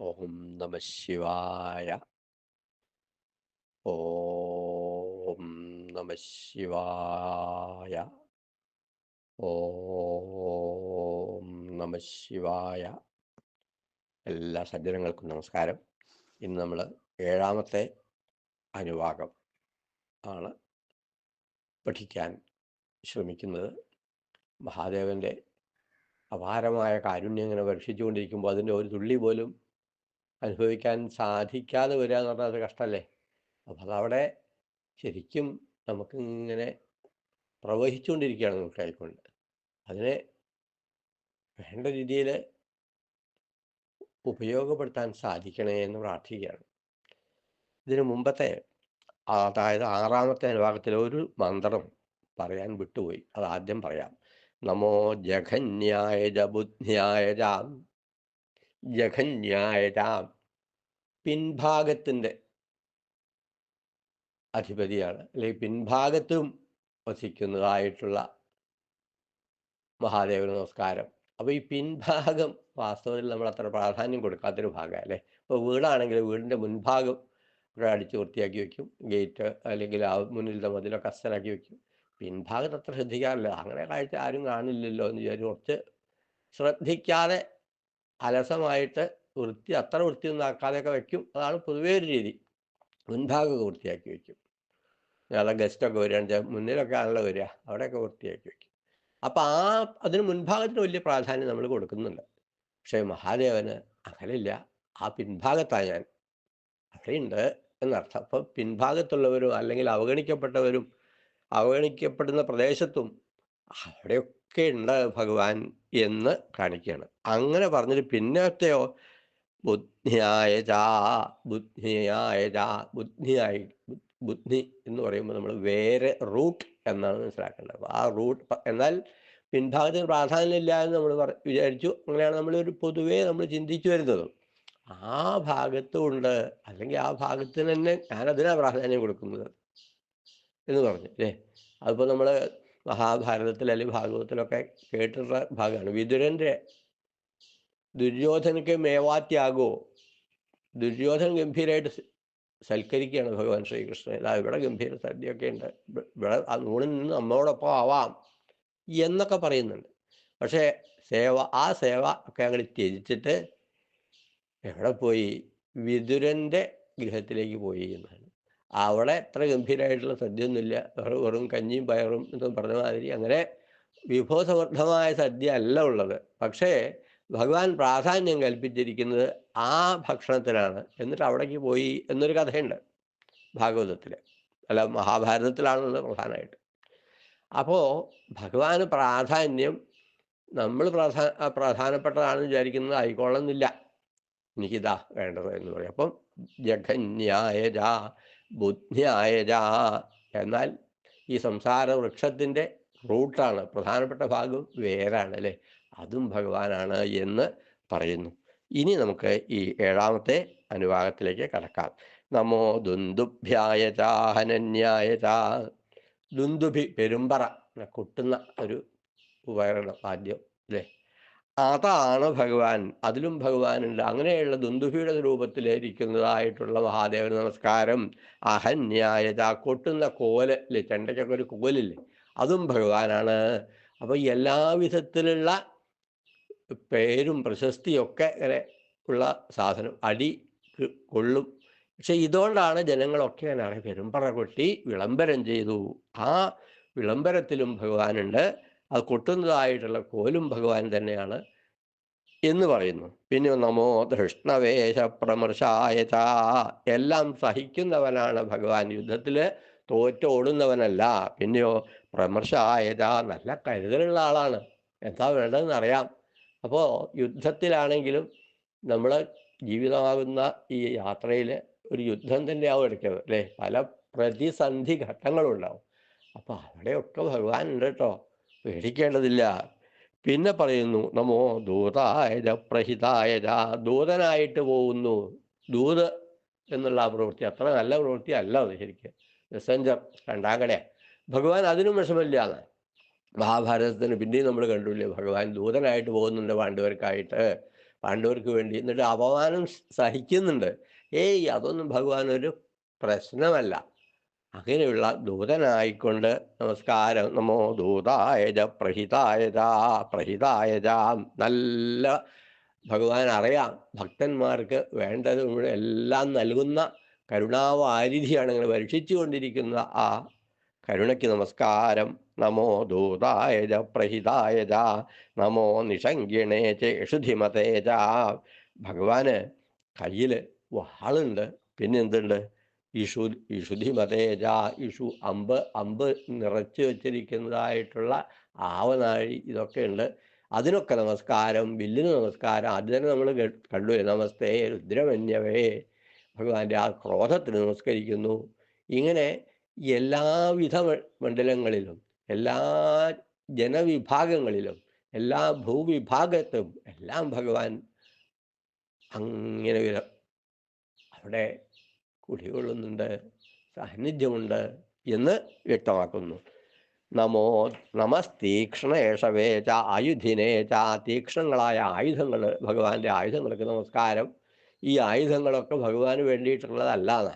ഓം നമ ശിവായ ഓം നമ ശിവായ ഓം നമ ശിവായ എല്ലാ സജ്ജനങ്ങൾക്കും നമസ്കാരം. ഇന്ന് നമ്മൾ ഏഴാമത്തെ അനുവാകം ആണ് പഠിക്കാൻ ശ്രമിക്കുന്നത്. മഹാദേവന്റെ അപാരമായ കാരുണ്യം ഇങ്ങനെ വർഷിച്ചുകൊണ്ടിരിക്കുമ്പോൾ അതിന്റെ ഒരു തുള്ളി പോലും അനുഭവിക്കാൻ സാധിക്കാതെ വരിക എന്ന് പറഞ്ഞാൽ അത് കഷ്ടമല്ലേ അപ്പം അതവിടെ ശരിക്കും നമുക്കിങ്ങനെ പ്രവഹിച്ചുകൊണ്ടിരിക്കുകയാണ് നമുക്ക് കൈക്കൊണ്ട് അതിനെ വേണ്ട രീതിയിൽ ഉപയോഗപ്പെടുത്താൻ സാധിക്കണേ എന്ന് പ്രാർത്ഥിക്കുകയാണ്. ഇതിനു മുമ്പത്തെ അതായത് ആറാമത്തെ അനുഭാഗത്തിൽ ഒരു മന്ത്രം പറയാൻ വിട്ടുപോയി. അത് ആദ്യം പറയാം. നമോ ജഘന്യായ ബുദ്ധ്യായ ജാം ജഘന്യായ ജാം പിൻഭാഗത്തിന്റെ അധിപതിയാണ് അല്ലെങ്കിൽ പിൻഭാഗത്തും വസിക്കുന്നതായിട്ടുള്ള മഹാദേവ നമസ്കാരം. അപ്പോൾ ഈ പിൻഭാഗം വാസ്തവത്തിൽ നമ്മൾ അത്ര പ്രാധാന്യം കൊടുക്കാത്തൊരു ഭാഗം അല്ലേ? ഇപ്പോൾ വീടാണെങ്കിൽ വീടിന്റെ മുൻഭാഗം ഇവിടെ അടിച്ച് വൃത്തിയാക്കി വെക്കും ഗേറ്റ് അല്ലെങ്കിൽ ആ മുന്നിലത്തെ മതിലൊക്കെ അസ്തനാക്കി വെക്കും. പിൻഭാഗത്ത് അത്ര ശ്രദ്ധിക്കാറില്ല. അങ്ങനെ കാഴ്ച ആരും കാണില്ലല്ലോ എന്ന് വിചാരിച്ച് കുറച്ച് ശ്രദ്ധിക്കാതെ അലസമായിട്ട് വൃത്തി അത്ര വൃത്തിയൊന്നും ആക്കാതെയൊക്കെ വെക്കും. അതാണ് പൊതുവേ ഒരു രീതി. മുൻഭാഗമൊക്കെ വൃത്തിയാക്കി വെക്കും. ഞങ്ങളുടെ ഗസ്റ്റൊക്കെ വരികയാണെന്ന് വെച്ചാൽ മുന്നിലൊക്കെ ആണല്ലോ വരിക അവിടെയൊക്കെ വൃത്തിയാക്കി വെക്കും. അപ്പം ആ അതിന് മുൻഭാഗത്തിന് വലിയ പ്രാധാന്യം നമ്മൾ കൊടുക്കുന്നുണ്ട്. പക്ഷേ മഹാദേവന് അകലില്ല ആ പിൻഭാഗത്താണ് ഞാൻ. അവിടെയുണ്ട് എന്നർത്ഥം. അപ്പം പിൻഭാഗത്തുള്ളവരും അല്ലെങ്കിൽ അവഗണിക്കപ്പെട്ടവരും അവഗണിക്കപ്പെടുന്ന പ്രദേശത്തും അവിടെയൊക്കെ ഉണ്ട് ഭഗവാൻ എന്ന് കാണിക്കുകയാണ് അങ്ങനെ പറഞ്ഞിട്ട് പിന്നത്തെയോ ബുദ്ധിയായ ചാ ബുദ്ധിയായ ചാ ബുദ്ധിയായി ബുദ്ധി എന്ന് പറയുമ്പോൾ നമ്മൾ വേറെ റൂട്ട് എന്നാണ് മനസ്സിലാക്കേണ്ടത്. ആ റൂട്ട് എന്നാൽ പിൻഭാഗത്തിന് പ്രാധാന്യമില്ല എന്ന് നമ്മൾ വിചാരിച്ചു. അങ്ങനെയാണ് നമ്മൾ ഒരു പൊതുവേ നമ്മൾ ചിന്തിച്ചു വരുന്നത്. ആ ഭാഗത്തുണ്ട് അല്ലെങ്കിൽ ആ ഭാഗത്തിന് തന്നെ ഞാനതിനാണ് പ്രാധാന്യം കൊടുക്കുന്നത് എന്ന് പറഞ്ഞു അല്ലേ? അതിപ്പോൾ നമ്മൾ മഹാഭാരതത്തിൽ അല്ലെങ്കിൽ ഭാഗവതത്തിലൊക്കെ കേട്ടിട്ടുള്ള ഭാഗമാണ്. വിതുരന്റെ ദുര്യോധനക്ക് മേവാത്യാഗോ ദുര്യോധന ഗംഭീരമായിട്ട് സൽക്കരിക്കുകയാണ് ഭഗവാൻ ശ്രീകൃഷ്ണൻ. ഇതാ ഇവിടെ ഗംഭീര സദ്യയൊക്കെ ഉണ്ട് ഇവിടെ നൂണിൽ നിന്ന് നമ്മോടൊപ്പം ആവാം എന്നൊക്കെ പറയുന്നുണ്ട്. പക്ഷേ സേവ ആ സേവ ഒക്കെ അങ്ങോട്ട് ത്യജിച്ചിട്ട് എവിടെ പോയി? വിതുരന്റെ ഗൃഹത്തിലേക്ക് പോയി എന്നാണ് അവിടെ അത്ര ഗംഭീരമായിട്ടുള്ള സദ്യയൊന്നുമില്ല. വെറും വെറും കഞ്ഞിയും പയറും എന്ന് പറഞ്ഞ മാതിരി അങ്ങനെ വിഭവസമൃദ്ധമായ സദ്യ അല്ല ഉള്ളത്. പക്ഷേ ഭഗവാൻ പ്രാധാന്യം കൽപ്പിച്ചിരിക്കുന്നത് ആ ഭക്ഷണത്തിനാണ്. എന്നിട്ട് അവിടേക്ക് പോയി എന്നൊരു കഥയുണ്ട് ഭാഗവതത്തിൽ അല്ല മഹാഭാരതത്തിലാണുള്ളത് പ്രധാനമായിട്ട്. അപ്പോൾ ഭഗവാന് പ്രാധാന്യം നമ്മൾ പ്രധാ പ്രധാനപ്പെട്ടതാണെന്ന് വിചാരിക്കുന്നത് ആയിക്കോളുന്നില്ല എനിക്കിതാ വേണ്ടത് എന്ന് പറയും. അപ്പം ജഘന്യായജ ബുദ്ധ്യായജ എന്നാൽ ഈ സംസാര വൃക്ഷത്തിന്റെ റൂട്ടാണ്. പ്രധാനപ്പെട്ട ഭാഗം വേരാണ് അല്ലേ? അതും ഭഗവാനാണ് എന്ന് പറയുന്നു. ഇനി നമുക്ക് ഈ ഏഴാമത്തെ അനുഭാഗത്തിലേക്ക് കടക്കാം. നമോ ദുന്ദുഭ്യായ ചാഹനന്യായ ചാ. ദുന്ദുഭി പെരുമ്പറ കൊട്ടുന്ന ഒരു ഉപകരണം ആദ്യം അല്ലേ? അതാണ് ഭഗവാൻ. അതിലും ഭഗവാനുണ്ട്. അങ്ങനെയുള്ള ദുന്ദുഭിയുടെ രൂപത്തിലിരിക്കുന്നതായിട്ടുള്ള മഹാദേവന് നമസ്കാരം. അഹന്യായത കൊട്ടുന്ന കോൽ അല്ലേ ചെണ്ടയ്ക്കൊക്കെ ഒരു കോലില്ലേ? അതും ഭഗവാനാണ്. അപ്പോൾ എല്ലാവിധത്തിലുള്ള പേരും പ്രശസ്തിയൊക്കെ ഇങ്ങനെ ഉള്ള സാധനം. അടി കൊള്ളും. പക്ഷെ ഇതുകൊണ്ടാണ് ജനങ്ങളൊക്കെ അങ്ങനെ പെരുമ്പറ കൊട്ടി വിളംബരം ചെയ്തു. ആ വിളംബരത്തിലും ഭഗവാനുണ്ട്. അത് കൊട്ടുന്നതായിട്ടുള്ള കോലും ഭഗവാൻ തന്നെയാണ് എന്ന് പറയുന്നു. പിന്നെ നമോ ധൃഷ്ണവേശ പ്രമർശായത എല്ലാം സഹിക്കുന്നവനാണ് ഭഗവാൻ. യുദ്ധത്തിൽ തോറ്റോടുന്നവനല്ല പിന്നെയോ പ്രമർശായത നല്ല കരുതലുള്ള ആളാണ്. എന്താ വേണ്ടതെന്ന് അറിയാം. അപ്പോൾ യുദ്ധത്തിലാണെങ്കിലും നമ്മൾ ജീവിതമാകുന്ന ഈ യാത്രയിൽ ഒരു യുദ്ധം തന്നെയാവും എടുക്കുന്നത് അല്ലേ? പല പ്രതിസന്ധി ഘട്ടങ്ങളും ഉണ്ടാവും അപ്പോൾ അവിടെയൊക്കെ ഭഗവാൻ ഉണ്ട് കേട്ടോ. പേടിക്കേണ്ടതില്ല. പിന്നെ പറയുന്നു നമോ ദൂതായ പ്രഹിതായ ദൂതനായിട്ട് പോകുന്നു. ദൂത് എന്നുള്ള ആ പ്രവൃത്തി അത്ര നല്ല പ്രവൃത്തി അല്ല അത് ശരിക്കും. മെസ്സഞ്ചർ രണ്ടാം കടയാ ഭഗവാൻ അതിനും വിഷമില്ലാതെ മഹാഭാരതത്തിന് പിന്നെയും നമ്മൾ കണ്ടില്ലേ ഭഗവാൻ ദൂതനായിട്ട് പോകുന്നുണ്ട് പാണ്ഡവർക്കായിട്ട്. പാണ്ഡവർക്ക് വേണ്ടി എന്നിട്ട് അപമാനം സഹിക്കുന്നുണ്ട്. ഏയ് അതൊന്നും ഭഗവാൻ ഒരു പ്രശ്നമല്ല. അങ്ങനെയുള്ള ദൂതനായിക്കൊണ്ട് നമസ്കാരം. നമോ ദൂതായജ പ്രഹിതായജ പ്രഹിതായജ നല്ല ഭഗവാൻ അറിയാം. ഭക്തന്മാർക്ക് വേണ്ടത് എല്ലാം നൽകുന്ന കരുണാവാരിധിയാണ് ഇങ്ങനെ പരീക്ഷിച്ചുകൊണ്ടിരിക്കുന്ന ആ കരുണയ്ക്ക് നമസ്കാരം. നമോ ദൂതായജ പ്രഹിതായജ നമോ നിഷങ്കിണേ ചേഷുധിമതേജ ഭഗവാന് കയ്യിൽ വാളുണ്ട്. പിന്നെ ഇഷു ഇഷുധിമതേജ ഇഷു അമ്പ് അമ്പ് നിറച്ചു വച്ചിരിക്കുന്നതായിട്ടുള്ള ആവനാഴി ഇതൊക്കെ ഉണ്ട് അതിനൊക്കെ നമസ്കാരം വില്ലിന് നമസ്കാരം അത് തന്നെ നമ്മൾ കണ്ടു. നമസ്തേ രുദ്രമന്യവേ ഭഗവാന്റെ ആ ക്രോധത്തിന് നമസ്കരിക്കുന്നു. ഇങ്ങനെ എല്ലാവിധ മണ്ഡലങ്ങളിലും എല്ലാ ജനവിഭാഗങ്ങളിലും എല്ലാ ഭൂവിഭാഗത്തും എല്ലാം ഭഗവാൻ അങ്ങനെ അവിടെ കുടികൊള്ളുന്നുണ്ട് സാന്നിധ്യമുണ്ട് എന്ന് വ്യക്തമാക്കുന്നു. നമോ നമസ്തീക്ഷണേഷവേ ച ആയുധിനേ ച തീക്ഷ്ണങ്ങളായ ആയുധങ്ങൾ ഭഗവാന്റെ ആയുധങ്ങൾക്ക് നമസ്കാരം. ഈ ആയുധങ്ങളൊക്കെ ഭഗവാന് വേണ്ടിയിട്ടുള്ളതല്ലാതെ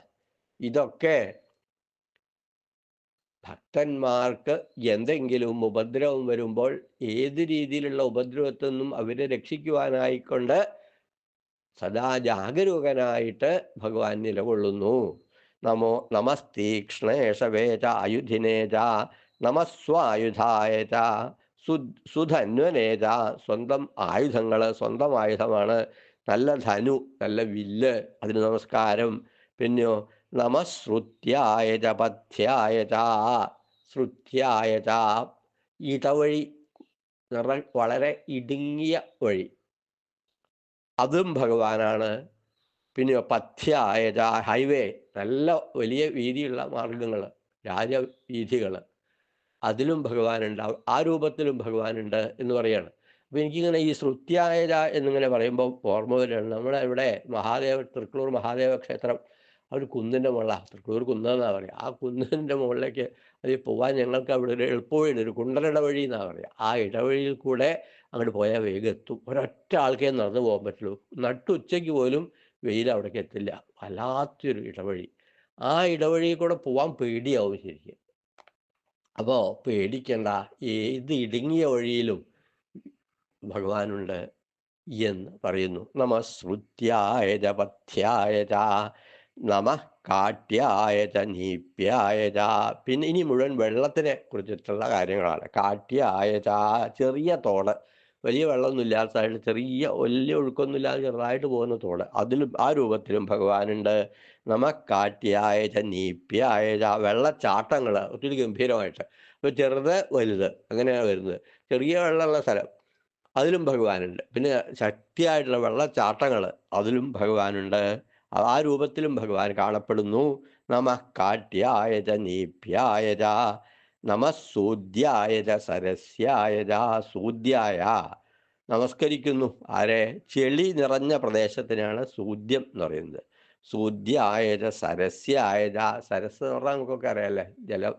ഇതൊക്കെ ഭക്തന്മാർക്ക് എന്തെങ്കിലും ഉപദ്രവം വരുമ്പോൾ ഏത് രീതിയിലുള്ള ഉപദ്രവത്തിൽ നിന്നും അവരെ രക്ഷിക്കുവാനായിക്കൊണ്ട് സദാ ജാഗരൂകനായിട്ട് ഭഗവാൻ നിലകൊള്ളുന്നു. നമോ നമസ്തീക്ഷ്ണേഷവേ ച ആയുധിനേ ച നമസ്വായുധായ ച സു സ്വന്തം ആയുധങ്ങൾ സ്വന്തം ആയുധമാണ്. നല്ല ധനു നല്ല വില്ല് അതിന് നമസ്കാരം. പിന്നെയോ നമശ്രുത്യായ ച പഥ്യായ ച ശ്രുത്യായ ച. നിറ വളരെ ഇടുങ്ങിയ വഴി. അതും ഭഗവാനാണ്. പിന്നെ പഥ്യായ ഹൈവേ നല്ല വലിയ വീതിയുള്ള മാർഗങ്ങൾ രാജവീഥികൾ അതിലും ഭഗവാനുണ്ട്. ആ രൂപത്തിലും ഭഗവാനുണ്ട് എന്ന് പറയാണ്. അപ്പോൾ എനിക്കിങ്ങനെ ഈ ശ്രുത്യായത എന്നിങ്ങനെ പറയുമ്പോൾ ഓർമ്മ വരികയാണ്. നമ്മുടെ ഇവിടെ മഹാദേവ തൃക്കളൂർ മഹാദേവ ക്ഷേത്രം ഒരു കുന്നിന്റെ മുകളിലാണ് തൃക്കളൂർ കുന്നെന്നാണ് പറയുക ആ കുന്നിന്റെ മുകളിലേക്ക് അതിൽ പോകാൻ ഞങ്ങൾക്ക് അവിടെ ഒരു എളുപ്പവഴി ഒരു കുണ്ടലിടവഴി എന്നാണ് പറയുക ആ ഇടവഴിയിൽ കൂടെ അങ്ങോട്ട് പോയാൽ വേഗം എത്തും ഒരൊറ്റ ആൾക്കേ നടന്നു പോകാൻ പറ്റുള്ളൂ. നട്ടുച്ചയ്ക്ക് പോലും വെയിൽ അവിടേക്ക് എത്തില്ല. വല്ലാത്തൊരു ഇടവഴി. ആ ഇടവഴിയിൽ കൂടെ പോവാൻ പേടിയാവും ശരിക്കും. അപ്പോൾ പേടിക്കണ്ട. ഏത് ഇടുങ്ങിയ വഴിയിലും ഭഗവാനുണ്ട് എന്ന് പറയുന്നു. നമ ശ്രുത്യായ പഥ്യായ നമ കാട്ട്യായ നീപ്യായ പിന്നെ ഇനി മുഴുവൻ വെള്ളത്തിനെ കുറിച്ചിട്ടുള്ള കാര്യങ്ങളാണ്. കാട്ട്യായ ചെറിയ തോട്. വലിയ വെള്ളമൊന്നും ഇല്ലാത്തതായിട്ട് ചെറിയ വലിയ ഒഴുക്കൊന്നുമില്ലാതെ ചെറുതായിട്ട് പോകുന്ന തോട്. അതിലും ആ രൂപത്തിലും ഭഗവാനുണ്ട്. നമ കാട്ടിയായ ച നീപ്യായ ച വെള്ളച്ചാട്ടങ്ങൾ ഒത്തിരി ഗംഭീരമായിട്ട്. അപ്പോൾ ചെറുത് വലുത് അങ്ങനെയാണ് വരുന്നത്. ചെറിയ വെള്ളമുള്ള സ്ഥലം അതിലും ഭഗവാനുണ്ട്. പിന്നെ ശക്തിയായിട്ടുള്ള വെള്ളച്ചാട്ടങ്ങൾ അതിലും ഭഗവാനുണ്ട്. ആ- രൂപത്തിലും ഭഗവാൻ കാണപ്പെടുന്നു. നമ കാട്യായ ച നീപ്യായ ച നമ സൂദ്യായ സരസ്യായ സൂദ്യായ നമസ്കരിക്കുന്നു. ആരെ? ചെളി നിറഞ്ഞ പ്രദേശത്തിനാണ് സൂദ്യം എന്ന് പറയുന്നത്. സൂദ്യായ സരസ്യായ സരസ് എന്ന് പറഞ്ഞാൽ നമുക്കൊക്കെ അറിയാമല്ലേ ജലം.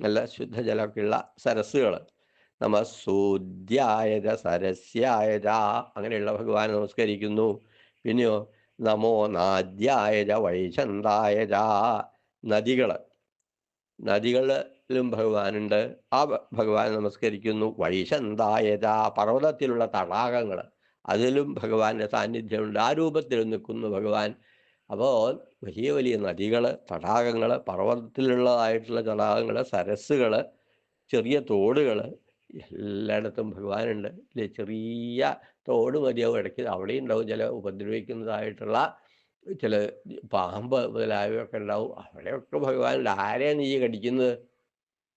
നല്ല ശുദ്ധജലമൊക്കെയുള്ള സരസ്സുകൾ നമ സൂദ്യായത സരസ്യായത അങ്ങനെയുള്ള ഭഗവാൻ നമസ്കരിക്കുന്നു. പിന്നെയോ നമോ നാദ്യായ വൈശന്തായ നദികൾ നദികളിലും ഭഗവാനുണ്ട്. ആ ഭഗവാൻ നമസ്കരിക്കുന്നു. വൈശന്തായജ പർവതത്തിലുള്ള തടാകങ്ങൾ അതിലും ഭഗവാന്റെ സാന്നിധ്യമുണ്ട്. ആ രൂപത്തിൽ നിൽക്കുന്നു ഭഗവാൻ. അപ്പോൾ വലിയ വലിയ നദികൾ തടാകങ്ങൾ പർവതത്തിലുള്ളതായിട്ടുള്ള തടാകങ്ങൾ സരസ്സുകൾ ചെറിയ തോടുകൾ എല്ലായിടത്തും ഭഗവാനുണ്ട്. ഇല്ലേ ചെറിയ തോട് മതിയാവും. ഇടയ്ക്ക് അവിടെ ഉണ്ടാവും. ചില ഉപദ്രവിക്കുന്നതായിട്ടുള്ള ചില പാമ്പ് മുതലായവയൊക്കെ ഉണ്ടാവും. അവിടെയൊക്കെ ഭഗവാനുണ്ട്. ആരെയാണ് നീ കടിക്കുന്നത്?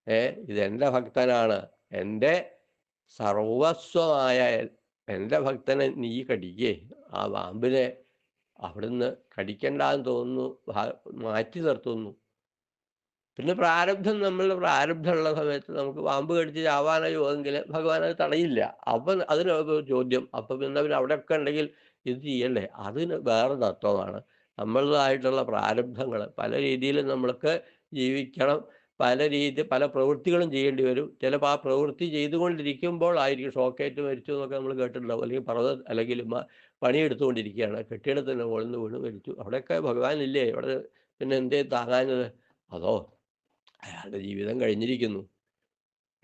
ഏ ഇതെന്റെ ഭക്തനാണ്. എന്റെ സർവസ്വമായ എന്റെ ഭക്തനെ നീ കടിക്കേ. ആ പാമ്പിനെ അവിടുന്ന് കടിക്കണ്ടെന്ന് തോന്നുന്നു മാറ്റി നിർത്തുന്നു. പിന്നെ പ്രാരബ്ധം നമ്മൾ പ്രാരബ്ധമുള്ള സമയത്ത് നമുക്ക് പാമ്പ് കടിച്ച് ചാവാനോ എങ്കിൽ ഭഗവാൻ അത് തടയില്ല. അപ്പം അതിന് ചോദ്യം അപ്പം പിന്നെ പിന്നെ അവിടെയൊക്കെ ഉണ്ടെങ്കിൽ ഇത് ചെയ്യണ്ടേ? അതിന് വേറെ തത്വമാണ്. നമ്മളതായിട്ടുള്ള പ്രാരബ്ധങ്ങൾ പല രീതിയിലും നമ്മൾക്ക് ജീവിക്കണം. പല രീതി പല പ്രവൃത്തികളും ചെയ്യേണ്ടി വരും. ചിലപ്പോൾ ആ പ്രവൃത്തി ചെയ്തുകൊണ്ടിരിക്കുമ്പോൾ ആയിരിക്കും ഷോക്കേറ്റ് മരിച്ചു എന്നൊക്കെ നമ്മൾ കേട്ടിട്ടുണ്ടാവും. അല്ലെങ്കിൽ പർവത അല്ലെങ്കിൽ പണിയെടുത്തുകൊണ്ടിരിക്കുകയാണ്. കെട്ടിടത്തിന് മുകളിൽ നിന്ന് വീണ് മരിച്ചു. അവിടെയൊക്കെ ഭഗവാൻ ഇല്ലേ? അവിടെ പിന്നെ എന്തേ താങ്ങാഞ്ഞത്? അതോ അയാളുടെ ജീവിതം കഴിഞ്ഞിരിക്കുന്നു.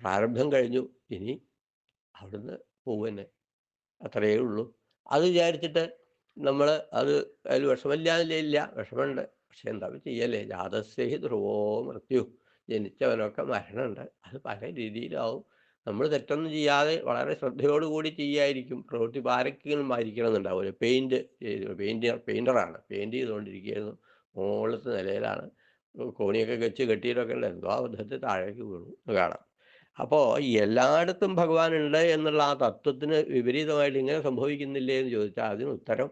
പ്രാരബ്ധം കഴിഞ്ഞു. ഇനി അവിടുന്ന് പോവന്നെ അത്രയേ ഉള്ളൂ. അത് വിചാരിച്ചിട്ട് നമ്മൾ അത് അതിൽ വിഷമില്ലാന്നില്ല ഇല്ല. വിഷമമുണ്ട്. പക്ഷെ എന്താ ചെയ്യല്ലേ? ജാതസ്യഹി ധ്രുവോ മൃത്യു. ജനിച്ചവനൊക്കെ മരണമുണ്ട്. അത് പല രീതിയിലാവും. നമ്മൾ തെറ്റൊന്നും ചെയ്യാതെ വളരെ ശ്രദ്ധയോടുകൂടി ചെയ്യായിരിക്കും. പ്രവൃത്തി പാരക്കുകളും വായിക്കണം ആയിരിക്കണം എന്നുണ്ടാവില്ല പെയിന്റ് ചെയ്ത് പെയിന്റ് പെയിന്ററാണ് പെയിന്റ് ചെയ്തുകൊണ്ടിരിക്കുകയായിരുന്നു. മുകളിലത്തെ നിലയിലാണ്. കോണിയൊക്കെ വെച്ച് കെട്ടിയിട്ടൊക്കെ ഉണ്ട്. എന്തോ അബദ്ധത്തിൽ താഴേക്ക് വീണു. കാണാം. അപ്പോൾ എല്ലായിടത്തും ഭഗവാൻ ഉണ്ട് എന്നുള്ള ആ തത്വത്തിന് വിപരീതമായിട്ട് ഇങ്ങനെ സംഭവിക്കുന്നില്ലേ എന്ന് ചോദിച്ചാൽ അതിന് ഉത്തരം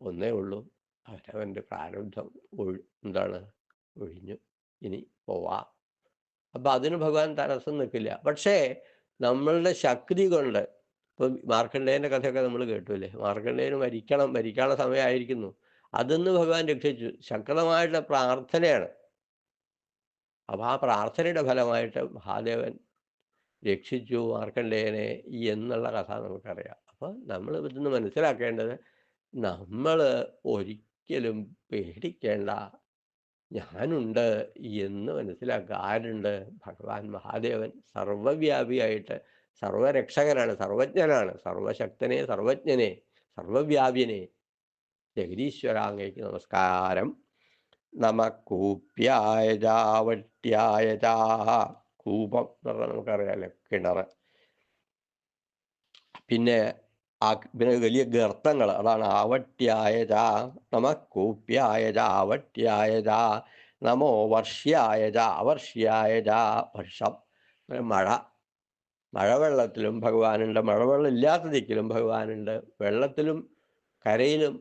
ഒന്നേ ഉള്ളൂ. അവരവന്റെ പ്രാരബ്ധം ഒഴി എന്താണ്? ഒഴിഞ്ഞു. ഇനി പോവാം. അപ്പം അതിന് ഭഗവാൻ തടസ്സം നിൽക്കില്ല. പക്ഷേ നമ്മളുടെ ശക്തി കൊണ്ട് ഇപ്പം മാർക്കണ്ഡേയന്റെ കഥയൊക്കെ നമ്മൾ കേട്ടുല്ലേ മാർക്കണ്ഡേയന് മരിക്കണം മരിക്കാനുള്ള സമയമായിരിക്കുന്നു. അതെന്ന് ഭഗവാൻ രക്ഷിച്ചു. ശക്തമായിട്ടുള്ള പ്രാർത്ഥനയാണ്. അപ്പം ആ പ്രാർത്ഥനയുടെ ഫലമായിട്ട് മഹാദേവൻ രക്ഷിച്ചു മാർക്കണ്ഡേയനെ എന്നുള്ള കഥ നമുക്കറിയാം. അപ്പോൾ നമ്മൾ ഇതിന്ന് മനസ്സിലാക്കേണ്ടത് നമ്മൾ ഒരിക്കലും പേടിക്കേണ്ട ഞാനുണ്ട് എന്ന് മനസ്സിലാക്കുക. ആരുണ്ട്? ഭഗവാൻ മഹാദേവൻ. സർവവ്യാപിയായിട്ട് സർവരക്ഷകനാണ് സർവജ്ഞനാണ്. സർവശക്തനെ സർവജ്ഞനെ സർവവ്യാപ്യനെ ജഗദീശ്വരാങ്ങയ്ക്ക് നമസ്കാരം. നമ കൂപ്യായജാവട്യായജാ കൂപം എന്ന് പറഞ്ഞാൽ നമുക്കറിയാമല്ലോ കിണർ പിന്നെ പിന്നെ വലിയ ഗർത്തങ്ങൾ അതാണ് ആവട്യായജ നമ കൂപ്യായജ ആവട്യായജ നമോ വർഷ്യായജ അവർഷ്യായജ വർഷം. മഴ. മഴവെള്ളത്തിലും ഭഗവാനുണ്ട്. മഴവെള്ളം ഇല്ലാത്ത ദിക്കിലും ഭഗവാനുണ്ട്. വെള്ളത്തിലും കരയിലും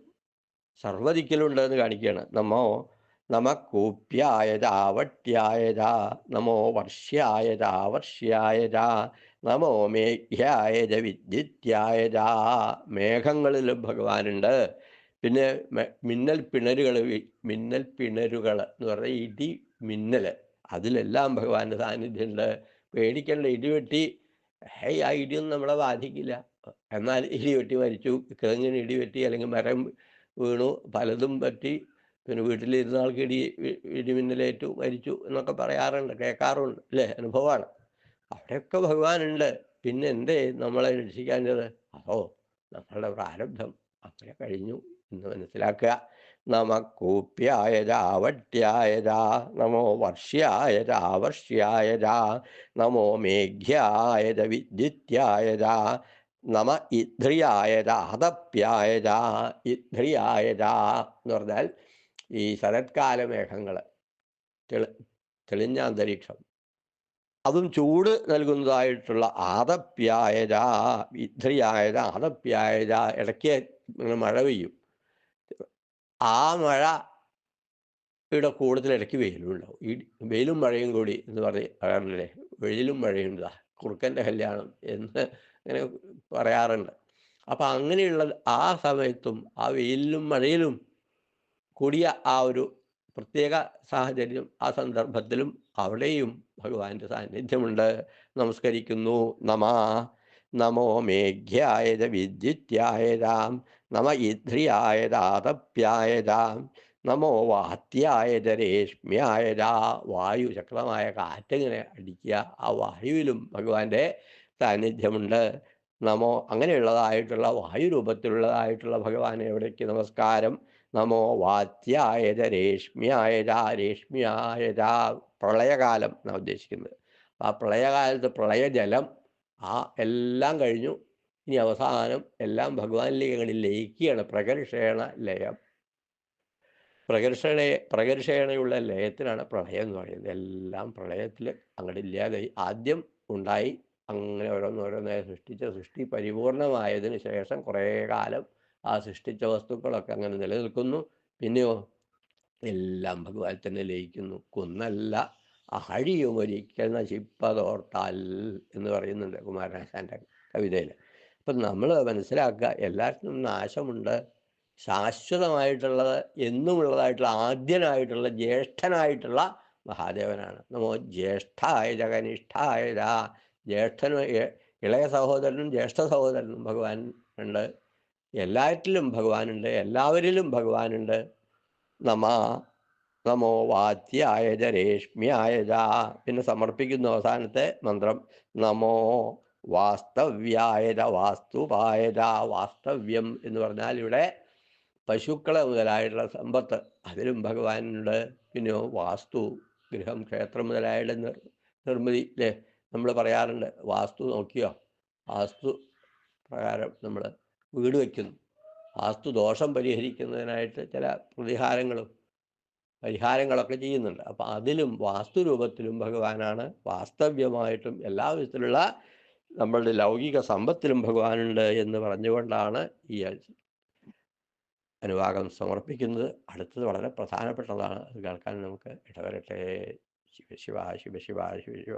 സർവദിക്കിലുണ്ട് എന്ന് കാണിക്കുകയാണ്. നമോ നമ കൂപ്യായജ ആവട്യായജ നമോ വർഷ്യായജ വർഷ്യായജ നമോ മേഘ്യായജ വിദ്യുത്യായജ മേഘങ്ങളിലും ഭഗവാനുണ്ട്. പിന്നെ മിന്നൽ പിണരുകൾ മിന്നൽ പിണരുകൾ എന്ന് പറഞ്ഞാൽ ഇടി മിന്നൽ അതിലെല്ലാം ഭഗവാന്റെ സാന്നിധ്യമുണ്ട്. പേടിക്കേണ്ട ഇടിവെട്ടി ഹേയ് ആ ഇടിയൊന്നും നമ്മളെ ബാധിക്കില്ല. എന്നാൽ ഇടി ഇടിവെട്ടി മരിച്ചു. കിഴങ്ങിന് ഇടിവെട്ടി അല്ലെങ്കിൽ മരം വീണു പലതും പറ്റി. പിന്നെ വീട്ടിലിരുന്ന ആൾക്ക് ഇടി ഇടിമിന്നലേറ്റു മരിച്ചു എന്നൊക്കെ പറയാറുണ്ട് കേൾക്കാറുണ്ട് അല്ലേ? അനുഭവമാണ്. അവിടെയൊക്കെ ഭഗവാനുണ്ട്. പിന്നെ എന്തേ നമ്മളെ രക്ഷിക്കാഞ്ഞത്? അതോ നമ്മളുടെ പ്രാരബ്ധം. അങ്ങനെ കഴിഞ്ഞു എന്ന് മനസ്സിലാക്കുക. നമ രാവട്ട്യായ രാ നമോ വർഷ്യായ രാവർഷ്യായ രാ നമോ മേഘ്യായ വിദ്യുത്യായ നമ ഇധ്രിയായജ ഹതപ്യായജ രാ എന്ന് പറഞ്ഞാൽ ഈ ശരത്കാല മേഘങ്ങൾ തെളി തെളിഞ്ഞ അന്തരീക്ഷം. അതും ചൂട് നൽകുന്നതായിട്ടുള്ള ആതപ്യായരാ ഇധ്രിയായജ ആതപ്യായര ഇടയ്ക്ക് ഇങ്ങനെ മഴ പെയ്യും. ആ മഴ ഇവിടെ കൂടുതൽ ഇടയ്ക്ക് വെയിലും ഉണ്ടാവും. ഈ വെയിലും മഴയും കൂടി എന്ന് പറഞ്ഞ് പറയാറില്ലേ വെയിലും മഴയും ഇതാ കുറുക്കന്റെ കല്യാണം എന്ന് അങ്ങനെ പറയാറുണ്ട്. അപ്പം അങ്ങനെയുള്ള ആ സമയത്തും ആ വെയിലിലും മഴയിലും കൂടിയ ആ ഒരു പ്രത്യേക സാഹചര്യം ആ സന്ദർഭത്തിലും അവിടെയും ഭഗവാന്റെ സാന്നിധ്യമുണ്ട്. നമസ്കരിക്കുന്നു. നമാ. നമോ മേഘ്യായത വിദ്യുത്യായതാം നമ ഇധ്രിയായതാതപ്യായതാം നമോ വാത്യായത രേഷ്മ്യായത വായു ശക്തമായ കാറ്റിങ്ങനെ അടിക്കുക. ആ വായുവിലും ഭഗവാന്റെ സാന്നിധ്യമുണ്ട്. നമോ അങ്ങനെയുള്ളതായിട്ടുള്ള വായു രൂപത്തിലുള്ളതായിട്ടുള്ള ഭഗവാനെ എവിടേക്ക് നമസ്കാരം നമോ വാത്യായത രേഷ്മ്യായത രേഷ്മ്യായത പ്രളയകാലം എന്നാണ് ഉദ്ദേശിക്കുന്നത്. ആ പ്രളയകാലത്ത് പ്രളയജലം ആ എല്ലാം കഴിഞ്ഞു. ഇനി അവസാനം എല്ലാം ഭഗവാനിലേക്ക് അങ്ങനെ ലയിക്കുകയാണ്. പ്രകർഷേണ ലയം. പ്രകർഷണ പ്രകർഷേണയുള്ള ലയത്തിലാണ് പ്രളയം എന്ന് പറയുന്നത്. എല്ലാം പ്രളയത്തിൽ അങ്ങോട്ട് ഇല്ലാതായി ആദ്യം ഉണ്ടായി. അങ്ങനെ ഓരോന്നോരോന്നായി സൃഷ്ടിച്ച. സൃഷ്ടി പരിപൂർണമായതിനു ശേഷം കുറേ കാലം ആ സൃഷ്ടിച്ച വസ്തുക്കളൊക്കെ അങ്ങനെ നിലനിൽക്കുന്നു. പിന്നെയോ എല്ലാം ഭഗവാൻ തന്നെ ലയിക്കുന്നു. കുന്നല്ല അഹഴിയും ഒരിക്കൽ നശിപ്പതോർത്താൽ എന്ന് പറയുന്നുണ്ട് കുമാരനാശാന്റെ കവിതയിൽ. അപ്പം നമ്മൾ മനസ്സിലാക്കുക എല്ലാത്തിനും നാശമുണ്ട്. ശാശ്വതമായിട്ടുള്ളത് എന്നുമുള്ളതായിട്ടുള്ള ആദ്യനായിട്ടുള്ള ജ്യേഷ്ഠനായിട്ടുള്ള മഹാദേവനാണ്. നമോ ജ്യേഷ്ഠായ ജഗനിഷ്ഠായ ജ്യേഷ്ഠനും ഇളയ സഹോദരനും ജ്യേഷ്ഠ സഹോദരനും ഭഗവാൻ ഉണ്ട്. എല്ലാറ്റിലും ഭഗവാനുണ്ട് എല്ലാവരിലും ഭഗവാനുണ്ട്. നമ നമോ വാച്യായ ജ രേഷ്മ്യായ പിന്നെ സമർപ്പിക്കുന്നു അവസാനത്തെ മന്ത്രം. നമോ വാസ്തവ്യായ ജ വാസ്തുപായ വാസ്തവ്യം എന്ന് പറഞ്ഞാൽ ഇവിടെ പശുക്കളെ മുതലായിട്ടുള്ള സമ്പത്ത്. അതിലും ഭഗവാനുണ്ട്. പിന്നെ വാസ്തു ഗൃഹം ക്ഷേത്രം മുതലായുള്ള നിർ നിർമ്മിതി അല്ലേ നമ്മൾ പറയാറുണ്ട്. വാസ്തു നോക്കിയോ? വാസ്തു പ്രകാരം നമ്മൾ വീട് വയ്ക്കുന്നു. വാസ്തു ദോഷം പരിഹരിക്കുന്നതിനായിട്ട് ചില പ്രതിഹാരങ്ങളും പരിഹാരങ്ങളൊക്കെ ചെയ്യുന്നുണ്ട്. അപ്പം അതിലും വാസ്തു രൂപത്തിലും ഭഗവാനാണ് വാസ്തവ്യമായിട്ടും എല്ലാ വിധത്തിലുള്ള നമ്മളുടെ ലൗകിക സമ്പത്തിലും ഭഗവാനുണ്ട് എന്ന് പറഞ്ഞുകൊണ്ടാണ് ഈ അനുവാദം സമർപ്പിക്കുന്നത്. അടുത്തത് വളരെ പ്രധാനപ്പെട്ടതാണ്. അത് കേൾക്കാൻ നമുക്ക് ഇടവരട്ടെ. ശിവശിവ ശിവ ശിവ ശിവ ശിവ ശിവ